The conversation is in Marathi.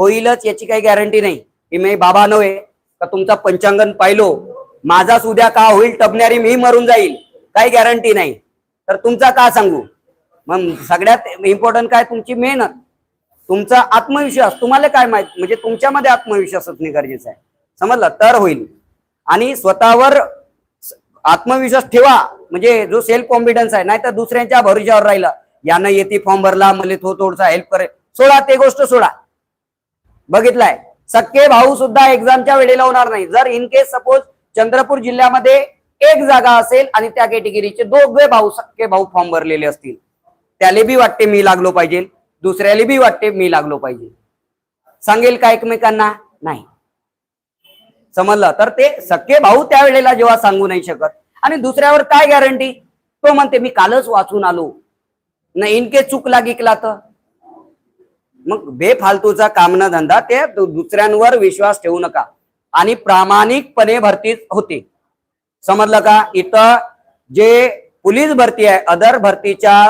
होईलच याची काही गॅरंटी नाही. की मी बाबा नव्हे का तुमचा पंचांगण पाहिलो माझाच उद्या का होईल टबणारी मी मरून जाईल काही गॅरंटी नाही. तर तुमचा का सांगू? मग सगळ्यात इम्पॉर्टंट काय? तुमची मेहनत. तुमचा आत्मविश्वास. तुम्हाला काय माहीत? म्हणजे तुमच्यामध्ये आत्मविश्वास असणे गरजेचं आहे. समजलं? तर होईल. आणि स्वतःवर आत्मविश्वास ठेवा. म्हणजे जो सेल्फ कॉन्फिडन्स आहे नाहीतर दुसऱ्यांच्या भरोश्यावर राहिला. यानं येते फॉर्म भरला मला तो थोडसा हेल्प करेल सोडा ते गोष्ट सोडा. बघितलाय. सक्के भाऊ सुद्धा एक्झामच्या वेळेला होणार नाही. जर इन केस सपोज चंद्रपूर जिल्ह्यामध्ये एक जागा असेल आणि त्या कॅटेगरीचे दोघे भाऊ सक्के भाऊ फॉर्म भरलेले असतील त्याला बी वाटते मी लागलो पाहिजे. दुसऱ्याला बी वाटते मी लागलो पाहिजे. सांगेल का एकमेकांना? नाही. समजलं? तर ते सक्के भाऊ त्यावेळेला जेव्हा सांगू नाही शकत. आणि दुसऱ्यावर काय गॅरंटी तो म्हणते मी कालच वाचून आलो. न इनके चुकला गिकला तर. मग बेफालतूचा कामना धंदा ते दुसऱ्यांवर विश्वास ठेवू नका. आणि प्रामाणिकपणे भरती होते. समजलं का? इथं जे पोलीस भरती आहे अदर भरतीच्या